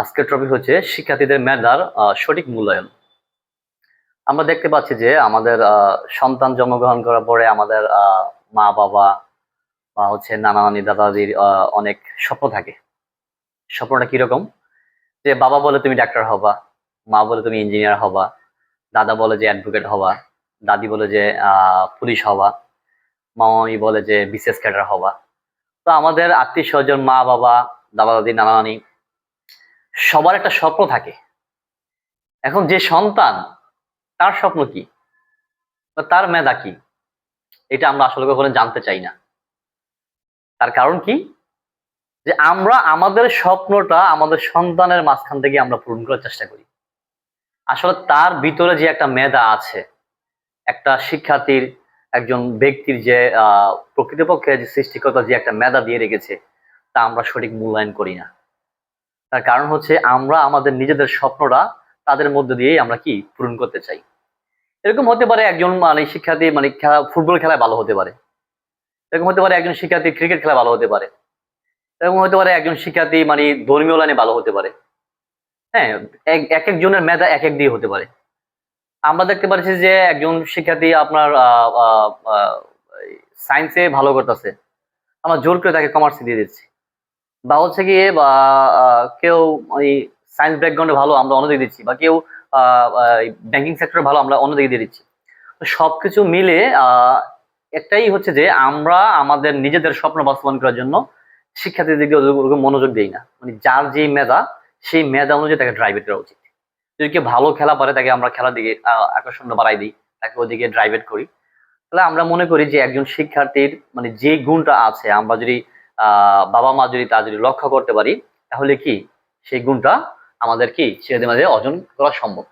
আজকের টপিক হচ্ছে শিক্ষার্থীদের মেধার সঠিক মূল্যায়ন। আমরা দেখতে পাচ্ছি যে আমাদের সন্তান জন্মগ্রহণ করার পরে আমাদের মা বাবা বা হচ্ছে নানা নানি দাদা দাদির আহ, অনেক স্বপ্ন থাকে। স্বপ্নটা কীরকম? যে বাবা বলে তুমি ডাক্তার হবা মা বলে তুমি ইঞ্জিনিয়ার হবা দাদা বলে যে অ্যাডভোকেট হবা দাদি বলে যে পুলিশ হবা মামামি বলে যে বিসিএস ক্যাডার হবা। তো আমাদের আত্মীয় স্বজন মা বাবা দাদা দাদি নানা নানি সবার একটা স্বপ্ন থাকে। এখন যে সন্তান, তার স্বপ্ন কি? তার মেধা কি? এটা আমরা আসলে কখনো জানতে চাই না। তার কারণ কি? যে আমরা আমাদের স্বপ্নটা আমাদের সন্তানের মাঝখান থেকে আমরা পূরণ করার চেষ্টা করি। আসলে তার ভিতরে যে একটা মেধা আছে, একটা শিক্ষার্থীর, একজন ব্যক্তির যে প্রকৃতপক্ষে যে সৃষ্টিকর্তা যে একটা মেধা দিয়ে রেখেছে, তা আমরা সঠিক মূল্যায়ন করি না। তার কারণ হচ্ছে আমরা আমাদের নিজেদের স্বপ্নটা তাদের মধ্যে দিয়েই আমরা কি পূরণ করতে চাই। এরকম হতে পারে একজন মানে শিক্ষার্থী মানে খেলা, ফুটবল খেলায় ভালো হতে পারে। এরকম হতে পারে একজন শিক্ষার্থী ক্রিকেট খেলা ভালো হতে পারে। এরকম হতে পারে একজন শিক্ষার্থী মানে ধর্মীয় লাইনে ভালো হতে পারে। হ্যাঁ এক- এক একজনের মেধা এক এক দিয়ে হতে পারে। আমরা দেখতে পাচ্ছি যে একজন শিক্ষার্থী আপনার সায়েন্সে ভালো করতেছে। আমরা জোর করে তাকে কমার্সে দিয়ে দিচ্ছি। বা হচ্ছে গিয়ে বা কেউ ওই সায়েন্স ব্যাকগ্রাউন্ডে ভালো আমরা অন্যদিকে দিচ্ছি। বা কেউ ব্যাংকিং সেক্টরে ভালো আমরা অন্যদিকে দিয়ে দিচ্ছি। তো সবকিছু মিলে একটাই হচ্ছে যে আমরা আমাদের নিজেদের স্বপ্ন বাস্তবায়ন করার জন্য শিক্ষার্থীদের ওরকম- মনোযোগ দেই না। মানে যার যে মেধা সেই মেধা অনুযায়ী তাকে ড্রাইভেট করা উচিত। যদি কেউ ভালো খেলা পারে তাকে আমরা খেলার দিকে আহ, আকর্ষণটা বাড়াই দিই তাকে ওদিকে ড্রাইভেট করি। তাহলে আমরা মনে করি যে একজন শিক্ষার্থীর মানে যে গুণটা আছে আমরা যদি বাবা মা যদি তা যদি লক্ষ্য করতে পারি, তাহলে কি সেই গুণটা আমাদের কি মাঝে অর্জন করা সম্ভব?